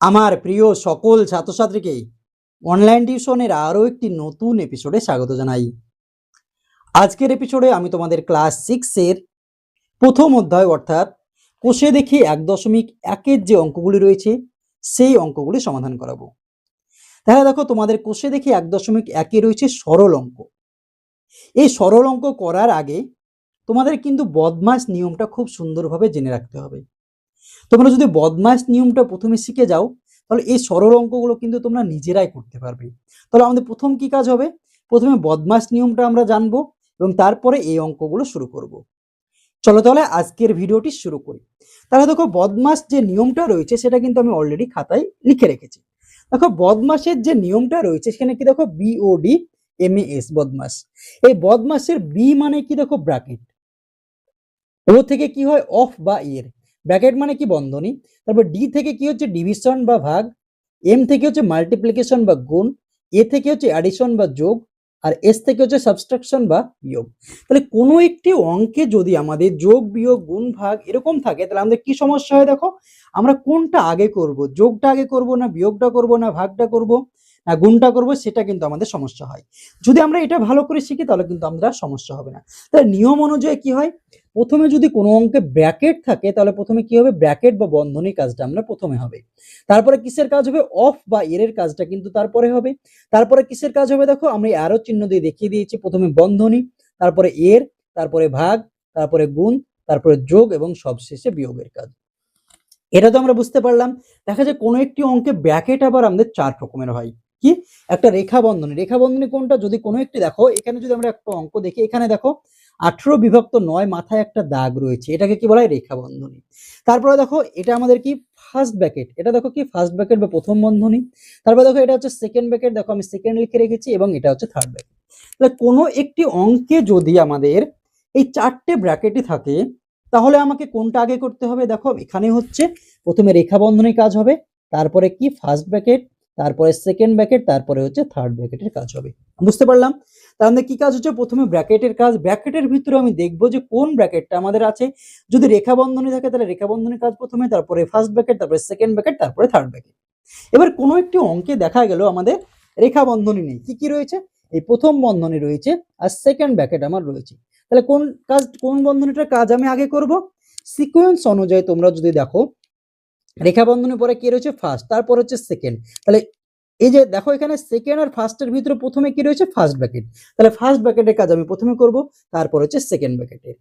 আমার প্রিয় সকল ছাত্রছাত্রীকে অনলাইন টিউশনের আরও একটি নতুন এপিসোডে স্বাগত জানাই। আজকের এপিসোডে আমি তোমাদের ক্লাস সিক্সের প্রথম অধ্যায় অর্থাৎ কোষে দেখে এক দশমিক একের যে অঙ্কগুলি রয়েছে, সেই অঙ্কগুলি সমাধান করাবো। তাহলে দেখো, তোমাদের কোষে দেখে এক দশমিক একে রয়েছে সরল অঙ্ক। এই সরল অঙ্ক করার আগে তোমাদের কিন্তু বদমাস নিয়মটা খুব সুন্দরভাবে জেনে রাখতে হবে। তোমরা যদি বদমাস নিয়মটা প্রথমে শিখে যাও, তাহলে এই সরল অঙ্কগুলো কিন্তু তোমরা নিজেরাই করতে পারবে। তাহলে আমাদের প্রথম কি কাজ হবে? প্রথমে বদমাস নিয়মটা আমরা জানব এবং তারপরে এই অঙ্কগুলো শুরু করব। চলো তাহলে আজকের ভিডিওটি শুরু করি। তাহলে দেখো বদমাস যে নিয়মটা রয়েছে, সেটা কিন্তু আমি অলরেডি খাতায় লিখে রেখেছি। দেখো বদমাসের যে নিয়মটা রয়েছে, সেখানে কি দেখো বিওডি এম এস বদমাস এই বদমাসের বি মানে কি দেখো, ব্র্যাকেট। ও থেকে কি হয়, অফ বা এর। ব্র্যাকেট মানে কি বন্ধনী? তারপর ডি থেকে কি হচ্ছে ডিভিশন বা ভাগ? এম থেকে হচ্ছে মাল্টিপ্লিকেশন বা গুণ? এ থেকে হচ্ছে অ্যাডিশন বা যোগ? আর এস থেকে হচ্ছে সাবস্ট্রাকশন বা বিয়োগ? তাহলে কোনো একটি অঙ্কে যদি আমাদের যোগ, বিয়োগ, গুণ, ভাগ এরকম থাকে, তাহলে আমাদের কি সমস্যা হয় দেখো? আমরা কোনটা আগে করব? যোগটা আগে করব না বিয়োগটা করব না ভাগটা করব? গুণটা করব, সেটা কিন্তু আমাদের সমস্যা হয়। যদি আমরা এটা ভালো করে শিখি, তাহলে কিন্তু আমরা সমস্যা হবে না। তাহলে নিয়ম অনুযায়ী কি হয়? প্রথমে যদি কোনো অঙ্কে ব্র্যাকেট থাকে, তাহলে প্রথমে কি হবে? ব্র্যাকেট বা বন্ধনী কাজটা আমরা প্রথমে হবে। তারপরে কিসের কাজ হবে? অফ বা এর কাজটা কিন্তু তারপরে হবে। তারপরে কিসের কাজ হবে? দেখো, আমরা আরও চিহ্ন দিয়ে দেখিয়ে দিয়েছি। প্রথমে বন্ধনী, তারপরে এর, তারপরে ভাগ, তারপরে গুণ, তারপরে যোগ এবং সবশেষে বিয়োগের কাজ। এটা তো আমরা বুঝতে পারলাম। দেখা যায় কোনো একটি অঙ্কে ব্র্যাকেট আবার আমাদের চার রকমের হয়। কি? একটা রেখা বন্ধনী রেখা বন্ধনী কোনটা? যদি কোনো একটি দেখো, এখানে যদি আমরা একটা অঙ্ক দেখি, এখানে দেখো, আঠেরো বিভক্ত নয় মাথায় একটা দাগ রয়েছে। এটাকে কি বলা হয়? রেখা বন্ধনী তারপরে দেখো, এটা আমাদের কি? ফার্স্ট ব্যাকেট এটা দেখো কি? ফার্স্ট ব্যাকেট বা প্রথম বন্ধনী। তারপরে দেখো, এটা হচ্ছে সেকেন্ড ব্যাকেট দেখো, আমি সেকেন্ড লিখে রেখেছি এবং এটা হচ্ছে থার্ড ব্যাকেট তাহলে কোনো একটি অঙ্কে যদি আমাদের এই চারটে ব্র্যাকেটই থাকে, তাহলে আমাকে কোনটা আগে করতে হবে? দেখো, এখানে হচ্ছে প্রথমে রেখা বন্ধনী কাজ হবে, তারপরে কি? ফার্স্ট ব্র্যাকেট তারপরে সেকেন্ড ব্র্যাকেট তারপরে হচ্ছে থার্ড ব্র্যাকেটের কাজ হবে। বুঝতে পারলাম? তাহলে কি কাজ হচ্ছে? প্রথমে ব্র্যাকেটের কাজ। ব্র্যাকেটের ভিতরে আমি দেখব যে কোন ব্র্যাকেটটা আমাদের আছে। যদি রেখা বন্ধনী থাকে, তাহলে রেখা বন্ধনীর কাজ প্রথমে, তারপরে ফার্স্ট ব্র্যাকেট তারপরে সেকেন্ড ব্র্যাকেট তারপরে থার্ড ব্র্যাকেট এবার কোনো একটি অঙ্কে দেখা গেল আমাদের রেখা বন্ধনী নেই। কি কি রয়েছে? এই প্রথম বন্ধনী রয়েছে আর সেকেন্ড ব্র্যাকেট আমার রয়েছে। তাহলে কোন কাজ, কোন বন্ধনীটার কাজ আমি আগে করব? সিকোয়েন্স অনুযায়ী তোমরা যদি দেখো রেখা বন্ধনীর পরে কি রয়েছে? ফার্স্ট তারপর হচ্ছে সেকেন্ড তাহলে এই যে দেখো এখানে সেকেন্ড আর ফার্স্টের ভিতরে প্রথমে কি রয়েছে? ফার্স্ট ব্র্যাকেট তাহলে ফার্স্ট ব্র্যাকেটের কাজ আমি প্রথমে করব, তারপর হচ্ছে সেকেন্ড ব্র্যাকেটের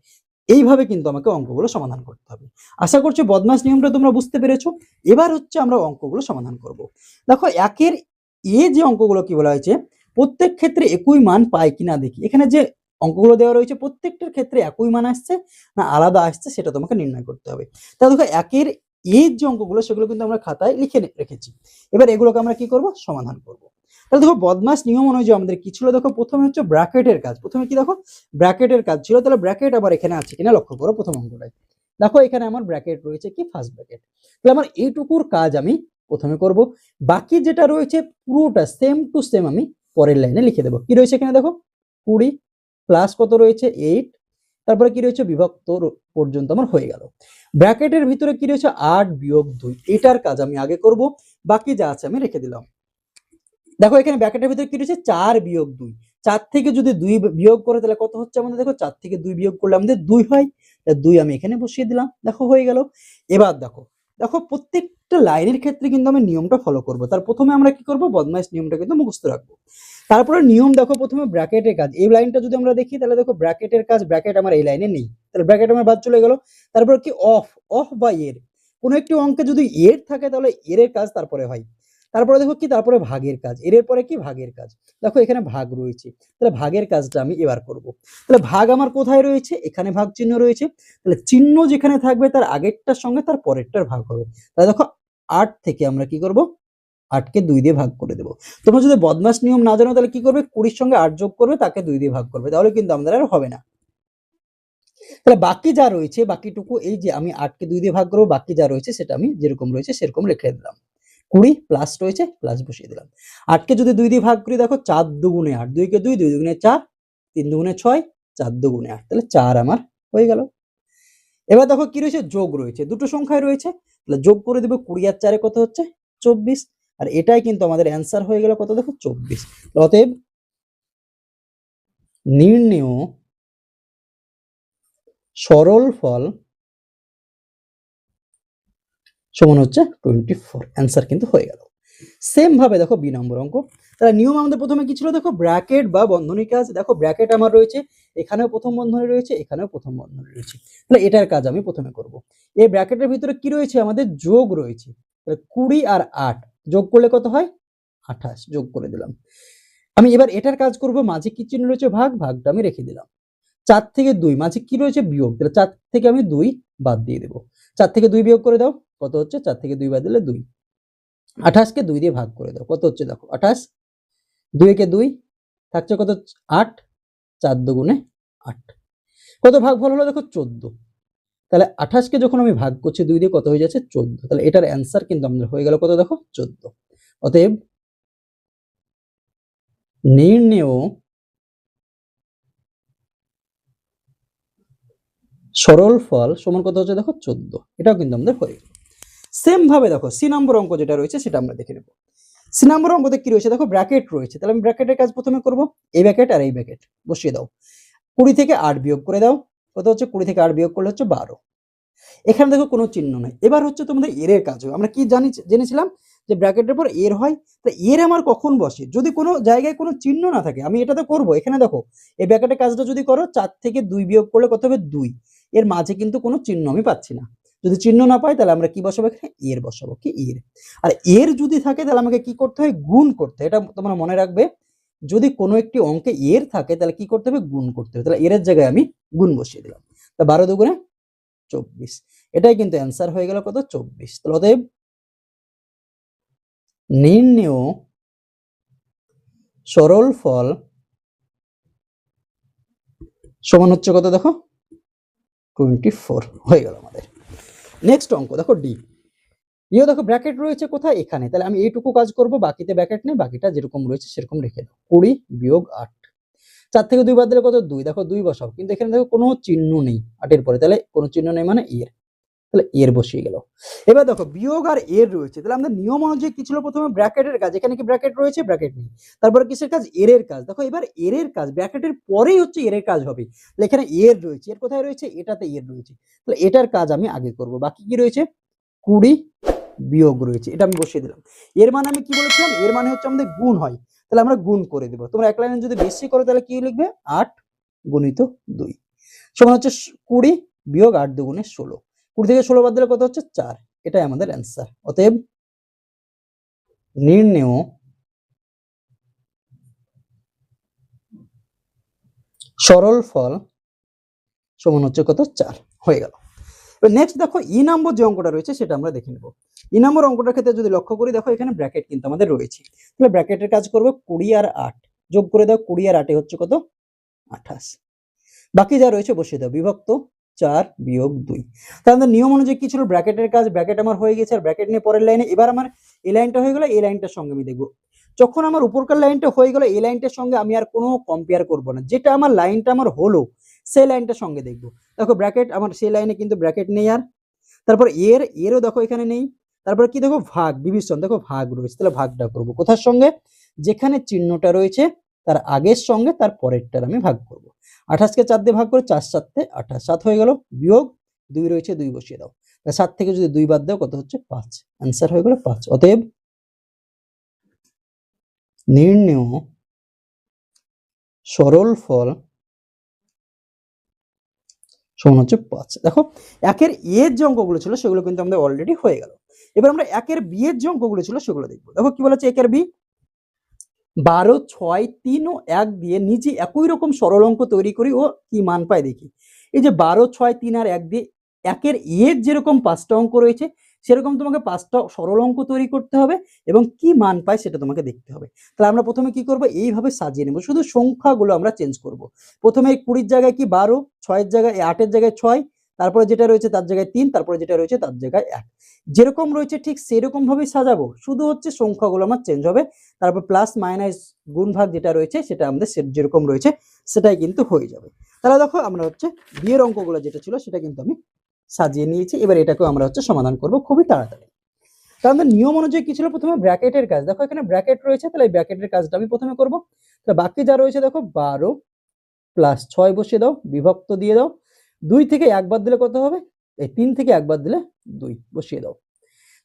এইভাবে কিন্তু আমাকে অঙ্কগুলো সমাধান করতে হবে। আশা করছি বদমাস নিয়মটা তোমরা বুঝতে পেরেছ। এবার হচ্ছে আমরা অঙ্কগুলো সমাধান করব। দেখো একের এ যে অঙ্কগুলো কি বলা হয়েছে, প্রত্যেক ক্ষেত্রে একই মান পায় কিনা দেখি। এখানে যে অঙ্কগুলো দেওয়া রয়েছে, প্রত্যেকটার ক্ষেত্রে একই মান আসছে না আলাদা আসছে সেটা তোমাকে নির্ণয় করতে হবে। তাহলে দেখো একের এর যে অঙ্কগুলো, সেগুলো কিন্তু আমরা খাতায় লিখে রেখেছি। এবার এগুলোকে আমরা কি করব? সমাধান করব। তাহলে দেখো বদমাস নিয়ম অনুযায়ী আমাদের কি ছিল? দেখো প্রথমে হচ্ছে ব্র্যাকেটের কাজ। প্রথমে কি দেখো? ব্র্যাকেটের কাজ ছিল। তাহলে ব্র্যাকেট আবার এখানে আছে কিনা লক্ষ্য করো প্রথম অঙ্কটায়। দেখো এখানে আমার ব্র্যাকেট রয়েছে কি? ফার্স্ট ব্র্যাকেট তাহলে আমার এইটুকুর কাজ আমি প্রথমে করব। বাকি যেটা রয়েছে পুরোটা সেম টু সেম আমি পরের লাইনে লিখে দেবো। কি রয়েছে এখানে দেখো? কুড়ি প্লাস কত রয়েছে? এইট তারপরে কি রয়েছে? বিভক্ত পর্যন্ত আমার হয়ে গেল। ব্র্যাকেটের ভিতরে কি রয়েছে? আট বিয়োগ দুই। এটার কাজ আমি আগে করব। বাকি যা আছে আমি রেখে দিলাম। দেখো, এখানে ব্র্যাকেটের ভিতরে কি রয়েছে? চার বিয়োগ দুই। চার থেকে যদি দুই বিয়োগ করে, তাহলে কত হচ্ছে আমাদের? দেখো, চার থেকে দুই বিয়োগ করলে আমাদের দুই হয়। দুই আমি এখানে বসিয়ে দিলাম। দেখো, হয়ে গেল। এবার দেখো দেখো, প্রত্যেকটা লাইনের ক্ষেত্রে কিন্তু আমি নিয়মটা ফলো করব। তার প্রথমে আমরা কি করব? বদমাইশ নিয়মটা কিন্তু মুখস্থ রাখব। তারপরে নিয়ম দেখো প্রথমে ব্র্যাকেটের কাজ। এই লাইনটা যদি আমরা দেখি, তাহলে দেখো ব্র্যাকেটের কাজ ব্র্যাকেট আমার এই লাইনে নেই। তাহলে ব্র্যাকেট আমার বাদ চলে গেল। তারপর কি অফ অফ বা এর কোনো একটি অঙ্কে যদি এর থাকে, তাহলে এর এর কাজ তারপরে হয়। তারপরে দেখো কি, তারপরে ভাগের কাজ। এর পরে কি? ভাগের কাজ। দেখো এখানে ভাগ রয়েছে। তাহলে ভাগের কাজটা আমি এবার করব। তাহলে ভাগ আমার কোথায় রয়েছে? এখানে ভাগ চিহ্ন রয়েছে। তাহলে চিহ্ন যেখানে থাকবে, তার আগেরটার সঙ্গে তার পরেরটার ভাগ হবে। তাহলে দেখো আট থেকে আমরা কি করব? আটকে দুই দিয়ে ভাগ করে দেবো। তোমরা যদি বদমাস নিয়ম না জানো, তাহলে কি করবে? কুড়ির সঙ্গে আট যোগ করবে, তাকে দুই দিয়ে ভাগ করবে। তাহলে কিন্তু আমাদের আর হবে না। তাহলে বাকি যা রয়েছে, বাকিটুকু এই যে আমি আটকে দুই দিয়ে ভাগ করব, বাকি যা রয়েছে সেটা আমি যেরকম রয়েছে সেরকম লিখে দিলাম। কুড়ি প্লাস রয়েছে প্লাস বসিয়ে দিলাম। আটকে যদি দুই দিয়ে ভাগ করি, দেখো চার দুগুণে আট, দুইকে দুই দুই দুগুণে চার, তিন দুগুণে ছয়, চার দুগুণে আট। তাহলে চার আমার হয়ে গেল। এবার দেখো কি রয়েছে? যোগ রয়েছে। দুটো সংখ্যায় রয়েছে। তাহলে যোগ করে দেবো কুড়ি আর চারে কত হচ্ছে? চব্বিশ। আর এটাই কিন্তু আমাদের অ্যান্সার হয়ে গেল কত? দেখো চব্বিশ। অতএব নির্ণেয় সরল ফল সমান হচ্ছে টোয়েন্টি ফোর অ্যান্সার কিন্তু হয়ে গেল। সেম ভাবে দেখো বি নম্বর অঙ্ক। তাহলে নিয়ম আমাদের প্রথমে কি ছিল? দেখো ব্র্যাকেট বা বন্ধনী কাজ। দেখো ব্র্যাকেট আমার রয়েছে, এখানেও প্রথম বন্ধনী রয়েছে, এখানেও প্রথম বন্ধনী রয়েছে। তাহলে এটার কাজ আমি প্রথমে করব। এই ব্র্যাকেটের ভিতরে কি রয়েছে? আমাদের যোগ রয়েছে। তাহলে কুড়ি আর আট। যোগ করলে কত হয়? আঠাশ, যোগ করে দিলাম। আমি এবার এটার কাজ করব, মাঝে কি চিহ্ন রয়েছে? ভাগ, ভাগটা আমি রেখে দিলাম। চার থেকে দুই, মাঝে কি রয়েছে? বিয়োগ। তাহলে চার থেকে আমি দুই বাদ দিয়ে দেবো। চার থেকে দুই বিয়োগ করে দাও। কত হচ্ছে? চার থেকে দুই বাদ দিলে দুই। আঠাশকে দুই দিয়ে ভাগ করে দাও। কত হচ্ছে? দেখো, আঠাশ। দুই একে দুই, থাকছে কত? আট। চার দুগুণে আট। কত ভাগ ফল হলো? দেখো, চোদ্দ। তাহলে আঠাশকে যখন আমি ভাগ করছি দুই দিয়ে কত হয়ে যাচ্ছে চোদ্দ? তাহলে এটার অ্যান্সার কিন্তু আমাদের হয়ে গেল কত দেখো? চোদ্দ। অতএব নির্ণেয় সরল ফল সমান কত হচ্ছে দেখো? চোদ্দ। এটাও কিন্তু আমাদের হয়ে গেল। সেম ভাবে দেখো সি নম্বর অঙ্ক যেটা রয়েছে সেটা আমরা দেখে নেব। সি নম্বর অঙ্কতে কি রয়েছে দেখো? ব্র্যাকেট রয়েছে। তাহলে আমি ব্র্যাকেটের কাজ প্রথমে করব। এই ব্র্যাকেট আর এই ব্র্যাকেট বসিয়ে দাও। কুড়ি থেকে আট বিয়োগ করে দাও। কত হচ্ছে কুড়ি থেকে আট বিয়োগ করলে হচ্ছে বারো। এখানে দেখো কোনো চিহ্ন নেই। এবার হচ্ছে তোমাদের এর কাজ হবে আমরা কি জানি, জেনেছিলাম যে ব্র্যাকেটের পর এর হয়, তা এর আমার কখন বসে? যদি কোনো জায়গায় কোনো চিহ্ন না থাকে, আমি এটা তো করব। এখানে দেখো, এই ব্র্যাকেটের কাজটা যদি করো, চার থেকে দুই বিয়োগ করলে কত হবে? দুই। এর মাঝে কিন্তু কোনো চিহ্ন আমি পাচ্ছি না। যদি চিহ্ন না পাই, তাহলে আমরা কি বসাবো এখানে? এর বসাবো, কি? এর। আর এর যদি থাকে, তাহলে আমাকে কি করতে হয়? গুণ করতে। এটা তোমরা মনে রাখবে যদি কোনো একটি অঙ্কে এর থাকে, তাহলে কি করতে হবে? গুণ করতে হবে। তাহলে এর জায়গায় আমি গুণ বসিয়ে দিলাম। তা বারো দুগুণে চব্বিশ। এটাই কিন্তু অ্যান্সার হয়ে গেল কত? চব্বিশ। তাহলে অতএব নির্ণেয় সরল ফল সমান হচ্ছে কত দেখো? টোয়েন্টি ফোর হয়ে গেল আমাদের। নেক্সট অঙ্ক দেখো ডি ইও দেখো ব্র্যাকেট রয়েছে কোথায়? এখানে। তাহলে আমি এইটুকু কাজ করব, বাকিতে ব্র্যাকেট নেই, বাকিটা যেরকম রয়েছে সেরকম রেখে দেবো কুড়ি বিয়োগ আট। চার থেকে দুই বাদ দিলে কত? দুই। দেখো দুই বসাও। কিন্তু এখানে দেখো কোনো চিহ্ন নেই আটের পরে। তাহলে কোনো চিহ্ন নেই মানে এর তাহলে এর বসিয়ে গেল। এবার দেখো, বিয়োগ আর এর রয়েছে। তাহলে আমাদের নিয়ম অনুযায়ী কি ছিল প্রথমে? ব্র্যাকেটের কাজ। এখানে কি ব্র্যাকেট রয়েছে? ব্র্যাকেট নেই। তারপরে কিসের কাজ? এর এর কাজ। দেখো এবার এর এর কাজ, ব্র্যাকেটের পরেই হচ্ছে এর কাজ হবে। তাহলে এখানে এর রয়েছে। এর কোথায় রয়েছে? এটাতে এর রয়েছে। তাহলে এটার কাজ আমি আগে করব। বাকি কি রয়েছে? কুড়ি বিয়োগ রয়েছে, এটা আমি বসিয়ে দিলাম। এর মানে আমি কি বলেছিলাম? এর মানে হচ্ছে আমাদের গুণ হয়। তাহলে আমরা গুণ করে দেবো। তোমরা এক লাইনে যদি বেশি করো, তাহলে কি লিখবে? আট গুণিত দুই। সমান হচ্ছে কুড়ি বিয়োগ আট দুগুণে ষোলো। কুড়ি থেকে ষোলো বাদ দিলে কত হচ্ছে? চার। এটাই আমাদের অ্যান্সার অতএব নির্ণেয় সরল ফল সমান হচ্ছে কত? চার। হয়ে গেল। এবার নেক্সট দেখো ই নম্বর যে অঙ্কটা রয়েছে সেটা আমরা দেখে নেব। ই নম্বর অঙ্কটার ক্ষেত্রে যদি লক্ষ্য করি, দেখো এখানে ব্র্যাকেট কিন্তু আমাদের রয়েছে। তাহলে ব্র্যাকেটের কাজ করব কুড়ি আর আট। যোগ করে দাও কুড়ি আর আটে হচ্ছে কত? আঠাশ। বাকি যা রয়েছে বসিয়ে দাও। বিভক্ত চার বিয়োগ দুই। তাহলে নিয়ম অনুযায়ী কি ছিল? ব্র্যাকেটের কাজ ব্র্যাকেট আমার হয়ে গেছে, আর ব্র্যাকেট নিয়ে পরের লাইনে এবার আমার এই লাইনটা হয়ে গেল, এই লাইনটার সঙ্গে আমি দেখব। যখন আমার উপরকার লাইনটা হয়ে গেল, এই লাইনটার সঙ্গে আমি আর কোনো কম্পেয়ার করব না। যেটা আমার লাইনটা আমার হলো সেই লাইনটার সঙ্গে দেখব। দেখো ব্র্যাকেট আমার সেই লাইনে কিন্তু ব্র্যাকেট নেই আর। তারপর এর, এরও দেখো এখানে নেই। তারপরে কি দেখো? ভাগ ডিভিশন দেখো ভাগ রয়েছে। তাহলে ভাগটা করব। কোথার সঙ্গে? যেখানে চিহ্নটা রয়েছে, তার আগের সঙ্গে, তার পরেরটার আমি ভাগ করব। আঠাশকে চার দিয়ে ভাগ করে চার সাতে আঠাশ। সাত হয়ে গেল, বিয়োগ। দুই রয়েছে, দুই বসিয়ে দাও। সাত থেকে যদি দুই বাদ দাও, কত হচ্ছে? পাঁচ। অ্যান্সার হয়ে গেল পাঁচ। অতএব নির্ণেয়, সরল ফল সমান হচ্ছে পাঁচ। দেখো, একের এর যে অঙ্কগুলো ছিল সেগুলো কিন্তু আমাদের অলরেডি হয়ে গেল। এবার আমরা একের বি এর যে অঙ্কগুলো ছিল সেগুলো দেখব। দেখো, কি বলেছে একের বি? বারো, ছয়, তিন ও এক দিয়ে নিজে একই রকম সরল অঙ্ক তৈরি করি ও কি মান পায় দেখি। এই যে বারো, ছয়, তিন আর এক দিয়ে একের এর যেরকম পাঁচটা অঙ্ক রয়েছে সেরকম তোমাকে পাঁচটা সরল অঙ্ক তৈরি করতে হবে এবং কি মান পায় সেটা তোমাকে দেখতে হবে। তাহলে আমরা প্রথমে কি করব? এইভাবে সাজিয়ে নেব। শুধু সংখ্যাগুলো আমরা চেঞ্জ করব। প্রথমে কুড়ির জায়গায় কি বারো, ছয়ের জায়গায় আটের জায়গায় ছয়, তারপরে যেটা রয়েছে তার জায়গায় তিন, তারপরে যেটা রয়েছে তার জায়গায় এক। যেরকম রয়েছে ঠিক সেরকম ভাবেই সাজাবো। শুধু হচ্ছে সংখ্যাগুলো আমার চেঞ্জ হবে। তারপর প্লাস মাইনাস গুণ ভাগ যেটা রয়েছে সেটা আমাদের যেরকম রয়েছে সেটাই কিন্তু হয়ে যাবে। তাহলে দেখো আমরা হচ্ছে বিয়ের অঙ্কগুলো যেটা ছিল সেটা কিন্তু আমি সাজিয়ে নিয়েছি। এবার এটাকেও আমরা হচ্ছে সমাধান করব খুবই তাড়াতাড়ি। তা কারণ নিয়ম অনুযায়ী কি ছিল প্রথমে? ব্র্যাকেটের কাজ। দেখো এখানে ব্র্যাকেট রয়েছে, তাহলে এই ব্র্যাকেটের কাজটা আমি প্রথমে করব। তাহলে বাকি যা রয়েছে দেখো, বারো প্লাস ছয় বসিয়ে দাও, বিভক্ত দিয়ে দাও। দুই থেকে একবার দিলে কত হবে? এই তিন থেকে একবার দিলে দুই বসিয়ে দাও।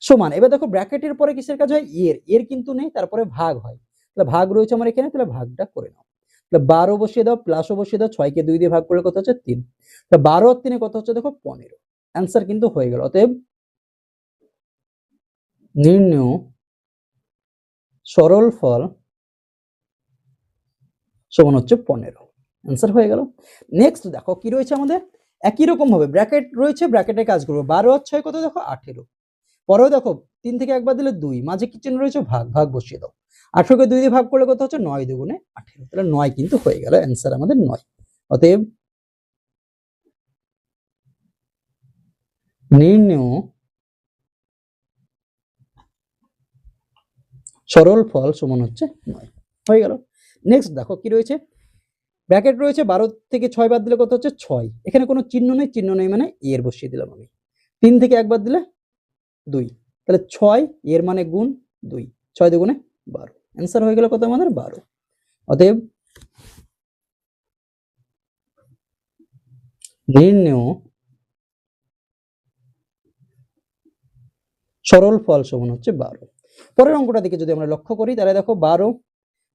সমান। এবার দেখো ব্র্যাকেটের পরে কিসের কাজ হয়? এর। এর কিন্তু নেই, তারপরে ভাগ হয়। তাহলে ভাগ রয়েছে আমার এখানে, তাহলে ভাগটা করে নাও। তাহলে বারো বসিয়ে দাও প্লাসও বসিয়ে দাও, ছয়কে দুই দিয়ে ভাগ করলে কত হচ্ছে? তিন। তাহলে বারো আর তিনে কত হচ্ছে? দেখো পনেরো। অ্যান্সার কিন্তু হয়ে গেল। অতএব নির্ণয়, সরল ফল সমান হচ্ছে পনেরো। অ্যান্সার হয়ে গেল। নেক্সট দেখো কি রয়েছে আমাদের? একই রকম ভাবে ব্র্যাকেট রয়েছে ব্র্যাকেটে কাজ করব। বারো আর ছয় কত দেখো? আঠেরো। পরেও দেখো, তিন থেকে একবার দিলে দুই। মাঝে কি চিহ্ন রয়েছে? ভাগ ভাগ বসিয়ে দাও। আঠেরোকে দুই দিয়ে ভাগ করলে কত হচ্ছে? নয় দুগুণে আঠেরো। তাহলে নয় কিন্তু হয়ে গেল। অ্যান্সার আমাদের নয়। অতএব নির্ণয় সরল ফল সমান হচ্ছে নয়। হয়ে গেল। নেক্সট দেখো কি রয়েছে? ব্র্যাকেট রয়েছে বারো থেকে ছয় বাদ দিলে কত হচ্ছে? ছয়। এখানে কোনো চিহ্ন নেই চিহ্ন নেই মানে এর বসিয়ে দিলাম আমি। তিন থেকে একবার দিলে দুই। তাহলে ছয় এর মানে গুণ দুই। ছয় দুগুণে বারো। অ্যান্সার হয়ে গেল কত আমাদের? বারো। অতএব নির্ণয় সরল ফল সমান হচ্ছে বারো। পরের অঙ্কটা দিকে যদি আমরা লক্ষ্য করি, তাহলে দেখো বারো,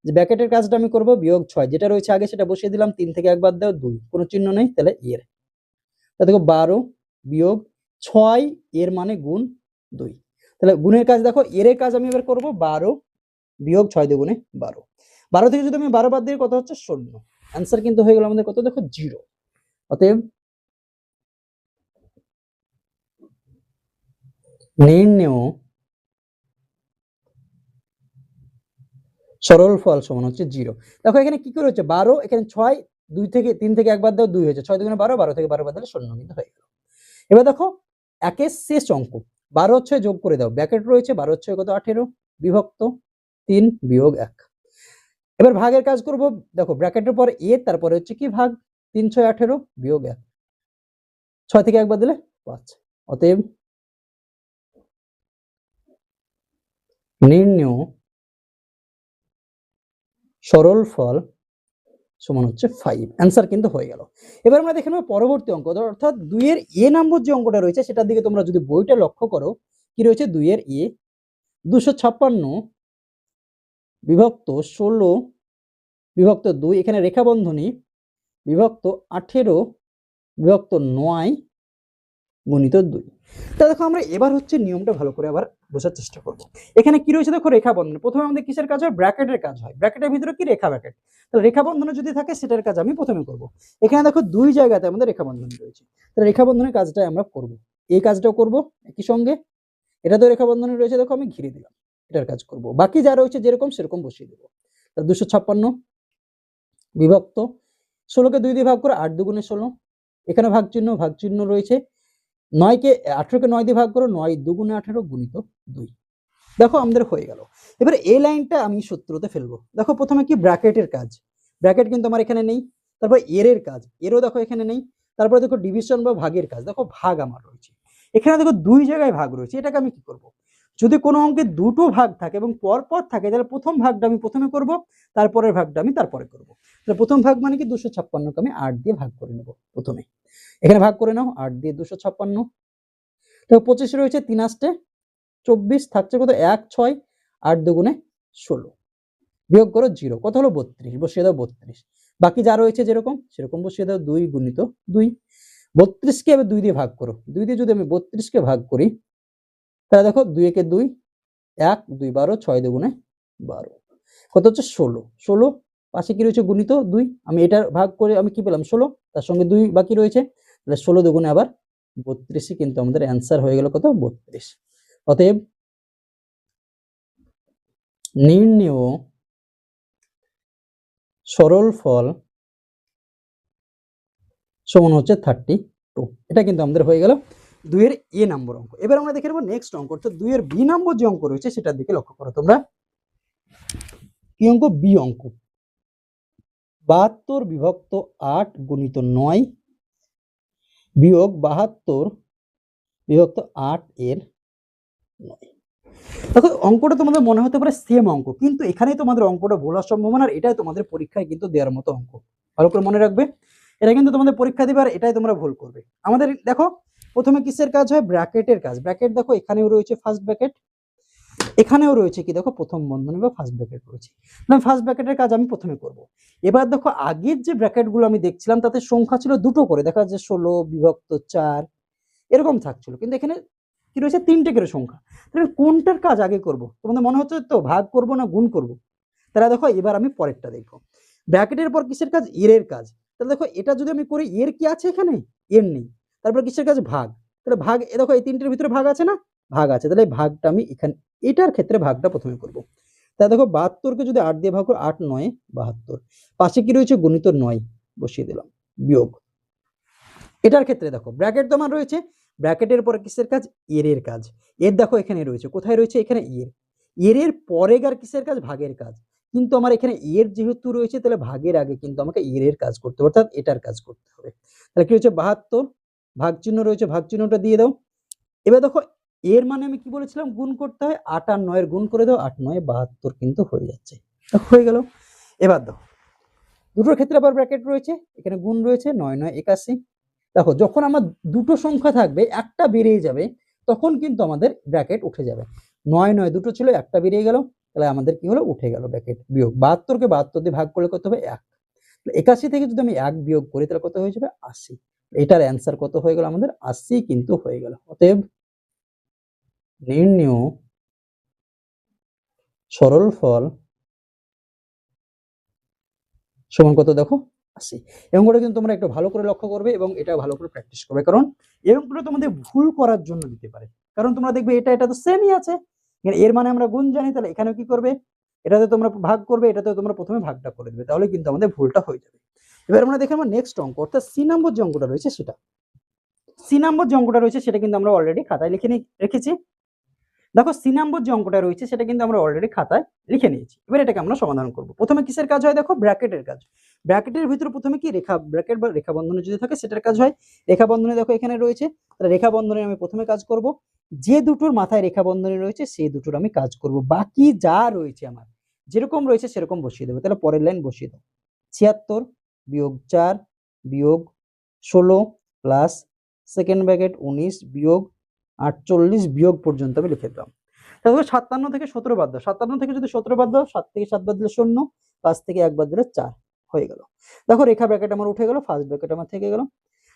যে ব্যাকেটের কাজটা আমি করব বিয়োগ ছয়, যেটা রয়েছে আগে সেটা বসিয়ে দিলাম, তিন থেকে একবার দাও, দুই, কোনো চিহ্ন নেই, তাহলে এর। তা দেখো বারো বিয়োগ ছয়, এর মানে গুণ দুই। তাহলে গুণের কাজ দেখো, এর কাজ আমি এবার করব বারো বিয়োগ ছয় দুগুণে বারো। বারো থেকে যদি আমি বারো বাদ দিই, কত হচ্ছে শূন্য? অ্যান্সার কিন্তু হয়ে গেল আমাদের কত? দেখো জিরো। অতএব নির্ণয় সরল ফল সমান হচ্ছে জিরো। দেখো এখানে কি করে হচ্ছে? বারো, এখানে ছয়, দুই থেকে, তিন থেকে একবার দাও, দুই হয়েছে। ছয় দুগুণে বারো বারো থেকে বারো বাদ দিলে শূন্য কিন্তু হয়ে গেল। এবার দেখো, একের শেষ অঙ্ক। বারো হচ্ছে যোগ করে দাও। ব্যাকেট রয়েছে, বারো হচ্ছে কত? আঠেরো। বিভক্ত, তিন বিয়োগ এক। এবার ভাগের কাজ করব। দেখো, ব্র্যাকেটের পর এ, তারপরে হচ্ছে কি ভাগ? তিন, ছয়, আঠেরো বিয়োগ এক। ছয় থেকে একবার দিলে পাঁচ। অতএব নির্ণয় সরল ফল সমান হচ্ছে ফাইভ অ্যান্সার কিন্তু হয়ে গেল। এবার আমরা দেখে নেব পরবর্তী অঙ্ক। অর্থাৎ দুইয়ের এ নম্বর যে অঙ্কটা রয়েছে, সেটার দিকে তোমরা যদি বইটা লক্ষ্য করো, কি রয়েছে? দুইয়ের এ দুশো ছাপ্পান্ন বিভক্ত ষোলো বিভক্ত দুই, এখানে রেখাবন্ধনী বিভক্ত আঠেরো বিভক্ত নয় গণিত দুই। তা দেখো, আমরা এবার হচ্ছে নিয়মটা ভালো করে আবার বোঝার চেষ্টা করব। এখানে কি রয়েছে দেখো রেখা বন্ধন প্রথমে আমাদের কিসের কাজ হয়? ব্র্যাকেটের কাজ হয়। ব্র্যাকেটের ভিতরে কি রেখা ব্র্যাকেট? তাহলে রেখা বন্ধনে যদি থাকে, সেটার কাজ আমি প্রথমে করব। এখানে দেখো দুই জায়গাতে আমাদের রেখা বন্ধন রয়েছে। তাহলে রেখা বন্ধনের কাজটাই আমরা করব। এই কাজটাও করব একই সঙ্গে। এটা তো রেখা বন্ধনে রয়েছে, দেখো আমি ঘিরে দিলাম। এটার কাজ করব। বাকি যা রয়েছে যেরকম, সেরকম বসিয়ে দেবো। তাহলে দুশো ছাপ্পান্ন বিভক্ত। ষোলোকে দুই দিয়ে ভাগ করে আট দুগুণে ষোলো। এখানে ভাগ চিহ্ন ভাগ চিহ্ন রয়েছে। নয়কে, আঠেরোকে নয় দিয়ে ভাগ করো, নয় দুগুণে আঠেরো গুণিত দুই। দেখো আমাদের হয়ে গেল। এবারে এই লাইনটা আমি সূত্রতে ফেলব। দেখো প্রথমে কি? ব্র্যাকেটের কাজ। ব্র্যাকেট কিন্তু আমার এখানে নেই। তারপর এর কাজ। এরও দেখো এখানে নেই। তারপরে দেখো ডিভিশন বা ভাগের কাজ। দেখো ভাগ আমার রয়েছে। এখানে দেখো দুই জায়গায় ভাগ রয়েছে। এটাকে আমি কি করব? যদি কোনো অঙ্কে দুটো ভাগ থাকে এবং পর পর থাকে, তাহলে প্রথম ভাগটা আমি প্রথমে করব, তারপরের ভাগটা আমি তারপরে করব। তাহলে প্রথম ভাগ মানে কি? দুশো ছাপ্পান্নকে আমি আট দিয়ে ভাগ করে নেব প্রথমে। এখানে ভাগ করে নাও, আট দিয়ে দুশো ছাপ্পান্ন। দেখো পঁচিশ রয়েছে তিন আষ্টে চব্বিশ থাকছে কত? এক, ছয়, আট দুগুণে ষোলো। বিয়োগ করো জিরো, কত হলো? বত্রিশ, বসিয়ে দাও বত্রিশ। বাকি যা রয়েছে যেরকম, সেরকম বসিয়ে দাও দুই গুণিত দুই। বত্রিশকে এবার দুই দিয়ে ভাগ করো। দুই দিয়ে যদি আমি বত্রিশকে ভাগ করি তাহলে দেখো দুই একে দুই, এক, দুই, বারো, ছয় দুগুণে বারো। কত হচ্ছে? ষোলো। ষোলো, পাশে কি রয়েছে? গুণিত দুই। আমি এটার ভাগ করে আমি কি পেলাম? ষোলো। তার সঙ্গে দুই বাকি রয়েছে। তাহলে ষোলো দুগুণে আবার বত্রিশই কিন্তু আমাদের অ্যান্সার হয়ে গেল কত? বত্রিশ। অতএব নির্ণেয় সরল ফল সমান হচ্ছে থার্টি টু এটা কিন্তু আমাদের হয়ে গেল। দুইয়ের এ নম্বর অঙ্ক। এবার আমরা দেখে নেব নেক্সট অঙ্ক অর্থাৎ দুইয়ের বি নম্বর যে অঙ্ক রয়েছে সেটার দিকে লক্ষ্য করো তোমরা। কি অঙ্ক? বি অঙ্ক। বাহাত্তর বিভক্ত আট গুণিত নয় বিয়োগ বাহাত্তর বিভক্ত আট এর নয়। দেখো, অঙ্কটা তোমাদের মনে হতে পারে সেম অঙ্ক, কিন্তু এখানেই তোমাদের অঙ্কটা ভুল হওয়ার সম্ভাবনা আর এটাই তোমাদের পরীক্ষায় কিন্তু দেওয়ার মতো অঙ্ক। ভালো করে মনে রাখবে। এটা কিন্তু তোমাদের পরীক্ষা দিবে আর এটাই তোমরা ভুল করবে। আমাদের, দেখো প্রথমে কিসের কাজ হয়? ব্র্যাকেটের কাজ। ব্র্যাকেট দেখো, এখানেও রয়েছে ফার্স্ট ব্র্যাকেট এখানেও রয়েছে কি? দেখো, প্রথম বন্ধনী বা ফার্স্ট ব্র্যাকেট রয়েছে। না ফার্স্ট ব্র্যাকেটের কাজ আমি প্রথমে করব। এবার দেখো, আগের যে ব্র্যাকেটগুলো আমি দেখছিলাম, তাতে সংখ্যা ছিল দুটো করে। দেখা যাচ্ছে ষোলো, বিভক্ত চার, এরকম থাকছিল। কিন্তু এখানে কি রয়েছে? তিনটে করে সংখ্যা। তাহলে কোনটার কাজ আগে করব? তোমাদের মনে হচ্ছে তো ভাগ করব না গুণ করব? তাহলে দেখো, এবার আমি পরেরটা দেখব। ব্র্যাকেটের পর কিসের কাজ? এর কাজ। তাহলে দেখো, এটা যদি আমি করি, এর কি আছে এখানে? এর নেই। তারপর কিসের কাজ ভাগ। তাহলে ভাগ, এ দেখো এই তিনটের ভিতরে ভাগ আছে না? ভাগ আছে। তাহলে ভাগটা আমি এখানে, এটার ক্ষেত্রে ভাগটা প্রথমে করব। তাহলে দেখো বাহাত্তরকে যদি আট দিয়ে ভাগ করো, আট, নয়, বাহাত্তর। পাশে কি রয়েছে? গণিত নয়, বসিয়ে দিলাম। বিয়োগ। এটার ক্ষেত্রে দেখো, ব্র্যাকেট তো আমার রয়েছে। ব্র্যাকেটের পরে কিসের কাজ? এর এর কাজ। এর দেখো এখানে রয়েছে। কোথায় রয়েছে? এখানে এর। এর এর পরে আর কিসের কাজ? ভাগের কাজ। কিন্তু আমার এখানে এর যেহেতু রয়েছে, তাহলে ভাগের আগে কিন্তু আমাকে এর এর কাজ করতে হবে, অর্থাৎ এটার কাজ করতে হবে। তাহলে কি হচ্ছে বাহাত্তর ভাগ চিহ্ন রয়েছে ভাগ চিহ্নটা দিয়ে দাও। এবার দেখো, এর মানে আমি কি বলেছিলাম? গুণ করতে হয়, আট আর নয়ের গুণ করে দাও, আট, নয়, বাহাত্তর কিন্তু হয়ে যাচ্ছে। হয়ে গেল। এবার দাও দুটোর ক্ষেত্রে আবার ব্র্যাকেট রয়েছে, এখানে গুণ রয়েছে, নয় নয়, একাশি। দেখো, যখন আমার দুটো সংখ্যা থাকবে, একটা বেরিয়ে যাবে, তখন কিন্তু আমাদের ব্র্যাকেট উঠে যাবে। নয় নয়, দুটো ছিল, একটা বেরিয়ে গেল, তাহলে আমাদের কি হলো? উঠে গেল ব্র্যাকেট বিয়োগ। বাহাত্তরকে বাহাত্তর দিয়ে ভাগ করলে কত হবে? এক। একাশি থেকে যদি আমি এক বিয়োগ করি, তাহলে কত হয়ে যাবে? আশি। এটার অ্যান্সার কত হয়ে গেল আমাদের? আশি কিন্তু হয়ে গেল। অতএব নির্ণয় সরল ফল সমান কত দেখো? আশি। এবং ওটা কিন্তু তোমরা একটু ভালো করে লক্ষ্য করবে এবং এটা ভালো করে প্র্যাকটিস করবে। কারণ এরকমগুলো তোমাদের ভুল করার জন্য দিতে পারে। কারণ তোমরা দেখবে এটা এটা তো সেমই আছে। এর মানে আমরা গুণ জানি, তাহলে এখানেও কি করবে? এটাতে তোমরা ভাগ করবে এটাতে তোমরা প্রথমে ভাগটা করে দেবে। তাহলে কিন্তু আমাদের ভুলটা হয়ে যাবে। এবার আমরা দেখে আমার নেক্সট অঙ্ক, অর্থাৎ সি নম্বর যে অঙ্কটা রয়েছে সেটা। সি নম্বর যে অঙ্কটা রয়েছে সেটা কিন্তু আমরা অলরেডি খাতায় লিখে রেখেছি। দেখো সি নম্বর যে অঙ্কটা রয়েছে সেটা কিন্তু আমরা অলরেডি খাতায় লিখে নিয়েছি। এবার এটাকে আমরা সমাধান করব। প্রথমে কিসের কাজ হয় দেখো? ব্র্যাকেটের কাজ। ব্র্যাকেটের ভিতরে প্রথমে কি রেখা, ব্র্যাকেট বা রেখা বন্ধনে যদি থাকে সেটার কাজ হয়। রেখা বন্ধনে দেখো এখানে রয়েছে। তাহলে রেখা বন্ধনে আমি প্রথমে কাজ করব। যে দুটোর মাথায় রেখা বন্ধনে রয়েছে সেই দুটোর আমি কাজ করব। বাকি যা রয়েছে আমার, যেরকম রয়েছে সেরকম বসিয়ে দেবো। তাহলে পরের লাইন বসিয়ে দেবো ছিয়াত্তর বিয়োগ চার বিয়োগ ষোলো প্লাস সেকেন্ড ব্র্যাকেট উনিশ বিয়োগ আটচল্লিশ বিয়োগ পর্যন্ত আমি লিখে দিলাম। তারপরে সাতান্ন থেকে সতেরো বাদ দাও। সাতান্ন থেকে যদি সতেরো বাদ দাও, সাত থেকে সাত বাদ দিলে শূন্য, পাঁচ থেকে এক বাদ দিলে চার হয়ে গেল। দেখো রেখা ব্র্যাকেট আমার উঠে গেল ফার্স্ট ব্র্যাকেট আমার থেকে গেল।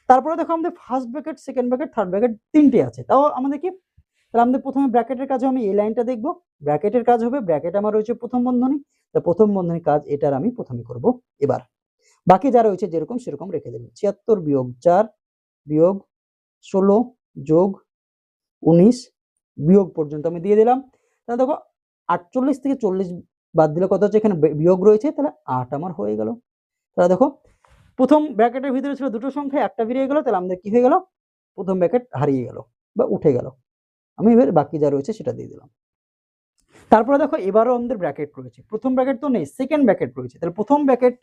তারপরে দেখো আমাদের first bracket second bracket third bracket তিনটে আছে। তাও আমাদের কি? তাহলে আমাদের প্রথমে ব্র্যাকেটের কাজ আমি এই লাইনটা দেখব। ব্র্যাকেটের কাজ হবে ব্র্যাকেট আমার রয়েছে প্রথম বন্ধনী। তা প্রথম বন্ধনীর কাজ এটার আমি প্রথমে করব। এবার বাকি যা রয়েছে যেরকম সেরকম রেখে দেবো। ছিয়াত্তর বিয়োগ চার বিয়োগ ষোলো যোগ উনিশ বিয়োগ পর্যন্ত আমি দিয়ে দিলাম। তাহলে দেখো আটচল্লিশ থেকে চল্লিশ বাদ দিলে কত হচ্ছে? এখানে বিয়োগ রয়েছে, তাহলে আট আমার হয়ে গেল। তাহলে দেখো প্রথম ব্র্যাকেটের ভিতরে ছিল দুটো সংখ্যা, একটা বেরিয়ে গেল, তাহলে আমাদের কি হয়ে গেল? প্রথম ব্র্যাকেট হারিয়ে গেল বা উঠে গেল। আমি এবার বাকি যা রয়েছে সেটা দিয়ে দিলাম। তারপরে দেখো এবারও আমাদের ব্র্যাকেট রয়েছে। প্রথম ব্র্যাকেট তো নেই, সেকেন্ড ব্র্যাকেট রয়েছে। তাহলে প্রথম ব্র্যাকেট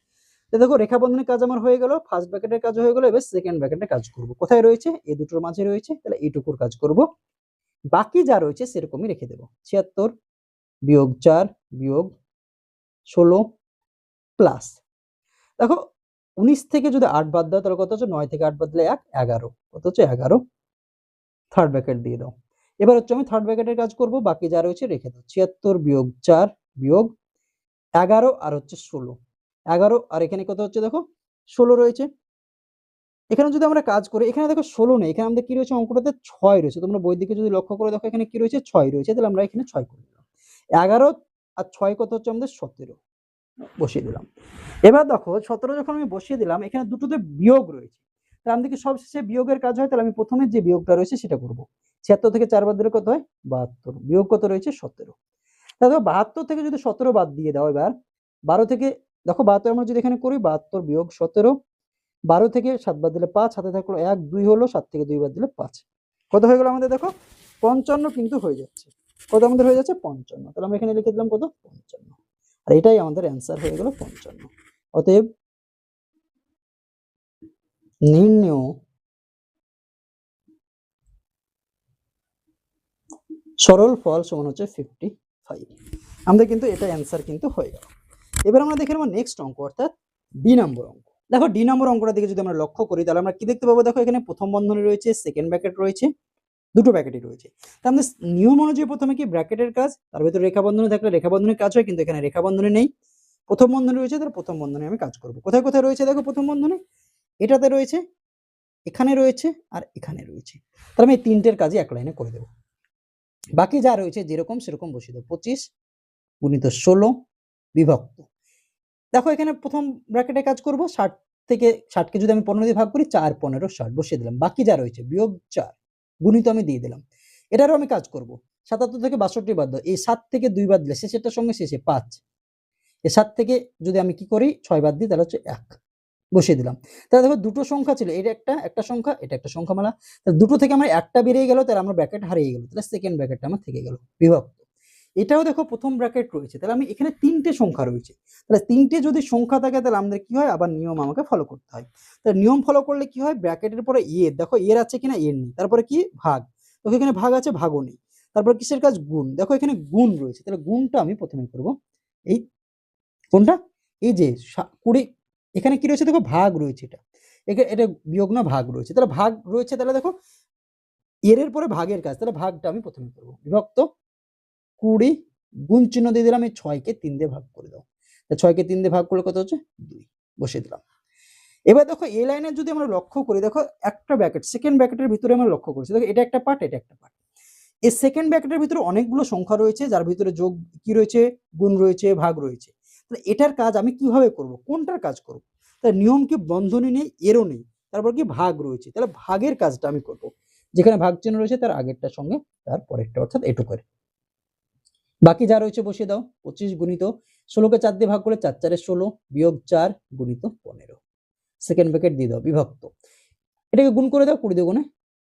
দেখো রেখা বন্ধনের কাজ আমার হয়ে গেল ফার্স্ট ব্যাকেটের কাজ হয়ে গেল, এবার সেকেন্ড ব্যাকেটের কাজ করব। কোথায় রয়েছে? এই দুটোর মাঝে রয়েছে, তাহলে এইটুকুর কাজ করব। বাকি যা রয়েছে সেরকমই রেখে দেবো। ছিয়াত্তর বিয়োগ চার বিয়োগ ষোলো প্লাস দেখো, উনিশ থেকে যদি আট বাদ দাও, তাহলে কত হচ্ছে? নয় থেকে আট বাদ দিলে এক, এগারো। কত হচ্ছে? এগারো। থার্ড ব্যাকেট দিয়ে দাও। এবার হচ্ছে আমি থার্ড ব্যাকেটের কাজ করব, বাকি যা রয়েছে রেখে দাও। ছিয়াত্তর বিয়োগ চার বিয়োগ এগারো আর হচ্ছে ষোলো। এগারো, আর এখানে কত হচ্ছে দেখো? ষোলো রয়েছে। এখানে যদি আমরা কাজ করি, এখানে দেখো ষোলো নেই, এখানে আমাদের কি রয়েছে? অঙ্কটাতে ছয় রয়েছে। তোমরা বই দিকে যদি লক্ষ্য করে দেখো, এখানে কি রয়েছে? ছয় রয়েছে, তাহলে আমরা এখানে ছয় করে দিলাম। এগারো আর ছয় কত হচ্ছে? আমাদের সতেরো। বসিয়ে দিলাম। এবার দেখো, সতেরো যখন আমি বসিয়ে দিলাম, এখানে দুটোতে বিয়োগ রয়েছে। তাহলে আমাদের কি সবশেষে বিয়োগের কাজ হয়? তাহলে আমি প্রথমে যে বিয়োগটা রয়েছে, সেটা করব। ছিয়াত্তর থেকে চার বাদ দিলে কত হয়? বাহাত্তর। বিয়োগ কত রয়েছে? সতেরো। তাহলে বাহাত্তর থেকে যদি সতেরো বাদ দিয়ে দাও এবার, বারো থেকে দেখো বাহাত্তর আমরা যদি এখানে করি, বাহাত্তর বিয়োগ সতেরো, বারো থেকে সাত বাদ দিলে পাঁচ হাতে থাকল এক, দুই হলো সাত থেকে দুই বাদ দিলে পাঁচ। কত হয়ে গেলো আমাদের দেখো? পঞ্চান্ন কিন্তু হয়ে যাচ্ছে। কত আমাদের হয়ে যাচ্ছে? পঞ্চান্ন। তাহলে আমরা এখানে লিখে দিলাম কত? পঞ্চান্ন। আর এটাই আমাদের অ্যান্সার হয়ে গেল পঞ্চান্ন। অতএব নির্ণয় সরল ফল সমান হচ্ছে ফিফটি ফাইভ আমাদের কিন্তু এটা অ্যান্সার কিন্তু হয়ে গেল। এবার আমরা দেখে নেব নেক্সট অঙ্ক, অর্থাৎ ডি নম্বর অঙ্ক। দেখো ডি নম্বর অঙ্কটা দিকে যদি আমরা লক্ষ্য করি, তাহলে আমরা কি দেখতে পাবো? দেখো, এখানে প্রথম বন্ধনী রয়েছে সেকেন্ড ব্র্যাকেট রয়েছে, দুটো ব্র্যাকেটই রয়েছে। তা আমাদের নিয়ম অনুযায়ী প্রথমে কি ব্র্যাকেটের কাজ, তার ভিতরে রেখা বন্ধনী থাকলে রেখা বন্ধনীর কাজ হয়, কিন্তু এখানে রেখা বন্ধনী নেই। প্রথম বন্ধনী রয়েছে তার প্রথম বন্ধনী আমি কাজ করব। কোথায় কোথায় রয়েছে? দেখো, প্রথম বন্ধনী। এটাতে রয়েছে, এখানে রয়েছে, আর এখানে রয়েছে। তাহলে আমি এই তিনটের কাজই এক লাইনে করে দেবো। বাকি যা রয়েছে, যেরকম সেরকম বসিয়ে দেবো। পঁচিশ, গুণিত ষোলো, বিভক্ত। দেখো, এখানে প্রথম ব্র্যাকেটে কাজ করব। ষাট থেকে ষাটকে যদি আমি পনেরো দিয়ে ভাগ করি, চার পনেরো, ষাট বসিয়ে দিলাম। বাকি যা রয়েছে, বিয়োগ চার, গুণিত আমি দিয়ে দিলাম। এটারও আমি কাজ করব। সাতাত্তর থেকে বাষট্টি বাদ দাও। এই সাত থেকে দুই বাদ দিলে, শেষেরটার সঙ্গে শেষে পাঁচ। এ সাত থেকে যদি আমি কি করি, ছয় বাদ দিই, তাহলে হচ্ছে এক। বসিয়ে দিলাম। তাহলে দেখো, দুটো সংখ্যা ছিল। এটা একটা একটা সংখ্যা, এটা একটা সংখ্যা মালা তাহলে দুটো থেকে আমার একটা বেরিয়ে গেল, তাহলে আমার ব্র্যাকেট হারিয়ে গেল। তাহলে সেকেন্ড ব্র্যাকেটটা আমার থেকে গেল। বিভক্ত। এটাও দেখো প্রথম ব্র্যাকেট রয়েছে। তাহলে আমি এখানে তিনটে সংখ্যা রয়েছে। তাহলে তিনটে যদি সংখ্যা থাকে, তাহলে আমাদের কি হয়? আবার নিয়ম আমাকে ফলো করতে হয়। তাহলে নিয়ম ফলো করলে কি হয়? ব্র্যাকেটের পরে এর। দেখো এর আছে কিনা? এর নেই। তারপরে কি? ভাগ। দেখো এখানে ভাগ আছে, ভাগও নেই। তারপর কিসের কাজ? গুণ। দেখো এখানে গুণ রয়েছে। তাহলে গুণটা আমি প্রথমে করব। এই কোনটা? এই যে কুড়ি, এখানে কি রয়েছে? দেখো ভাগ রয়েছে এটা। এটা বিয়োগ না ভাগ রয়েছে। তাহলে ভাগ রয়েছে, তাহলে দেখো এর পরে ভাগের কাজ। তাহলে ভাগটা আমি প্রথমে করব। বিভক্ত কুড়ি গুণ চিহ্ন দিয়ে দিলাম, এই ছয়কে তিন দিয়ে ভাগ করে দাও। ছয়কে তিন দিয়ে ভাগ করলে কত হচ্ছে? দুই। বসিয়ে দিলাম। এবার দেখো, এই লাইনে যদি আমরা লক্ষ্য করি, দেখো একটা ব্যাকেট সেকেন্ড ব্যাকেটের ভিতরে আমরা লক্ষ্য করছি। দেখো, এটা একটা পার্ট এটা একটা পার্ট এই সেকেন্ড ব্যাকেটের ভিতরে অনেকগুলো সংখ্যা রয়েছে, যার ভিতরে যোগ কি রয়েছে? গুণ রয়েছে, ভাগ রয়েছে। তাহলে এটার কাজ আমি কীভাবে করব? কোনটার কাজ করব? তার নিয়ম কি বন্ধনী নেই, এরও নেই, তারপর কি ভাগ রয়েছে। তাহলে ভাগের কাজটা আমি করব। যেখানে ভাগ চিহ্ন রয়েছে, তার আগেরটার সঙ্গে তার পরেরটা, অর্থাৎ এটুকের। বাকি যা রয়েছে বসিয়ে দাও, পঁচিশ গুণিত ষোলোকে চার দিয়ে ভাগ করে চার চারে ষোলো বিয়োগ চার গুণিত পনেরো। সেকেন্ড ব্র্যাকেট দিয়ে দাও, বিভক্ত। এটাকে গুণ করে দাও, কুড়ি দুগুণে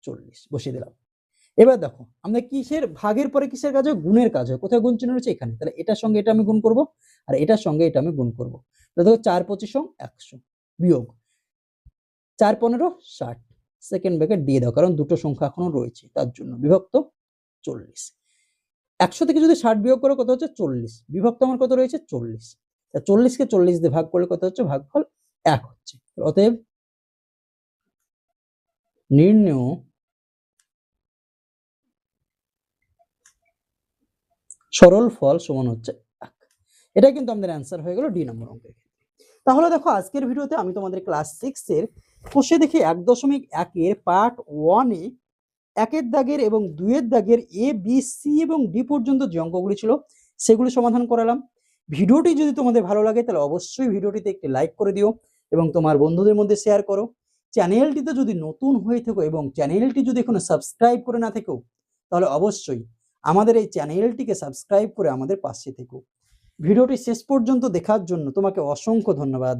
চল্লিশ, বসিয়ে দিলাম। এবার দেখো, আমরা কিসের, ভাগের পরে কিসের কাজ হয়? গুণের কাজ হয়। কোথায় গুণ চিহ্ন রয়েছে? এখানে। তাহলে এটার সঙ্গে এটা আমি গুণ করব, আর এটার সঙ্গে এটা আমি গুণ করব। তাহলে দেখো, চার পঁচিশ একশো বিয়োগ চার পনেরো ষাট। সেকেন্ড ব্র্যাকেট দিয়ে দাও, কারণ দুটো সংখ্যা এখনও রয়েছে, তার জন্য। বিভক্ত চল্লিশ। একশো থেকে যদি ষাট বিয়োগ করে, কত হচ্ছে? চল্লিশ। বিভক্ত আমার কত রয়েছে? চল্লিশ। তা চল্লিশকে চল্লিশ দিয়ে ভাগ করলে কত হচ্ছে? ভাগফল এক হচ্ছে। অতএব নির্ণয় সরল ফল সমান হচ্ছে এক। এটা কিন্তু আমাদের অ্যান্সার হয়ে গেল ডি নম্বর অঙ্কের তাহলে দেখো, আজকের ভিডিওতে আমি তোমাদের ক্লাস সিক্স এর কোষে দেখে এক দশমিক একের পার্ট ওয়ানে একের দাগের এবং দুইয়ের দাগের এ বি সি এবং ডি পর্যন্ত যে অঙ্কগুলি ছিল, সেগুলি সমাধান করালাম। ভিডিওটি যদি তোমাদের ভালো লাগে, তাহলে অবশ্যই ভিডিওটিতে একটি লাইক করে দিও এবং তোমার বন্ধুদের মধ্যে শেয়ার করো। চ্যানেলটিতে যদি নতুন হয়ে থাকো এবং চ্যানেলটি যদি এখনও সাবস্ক্রাইব করে না থেকো, তাহলে অবশ্যই আমাদের এই চ্যানেলটিকে সাবস্ক্রাইব করে আমাদের পাশে থেকো। ভিডিওটি শেষ পর্যন্ত দেখার জন্য তোমাকে অসংখ্য ধন্যবাদ।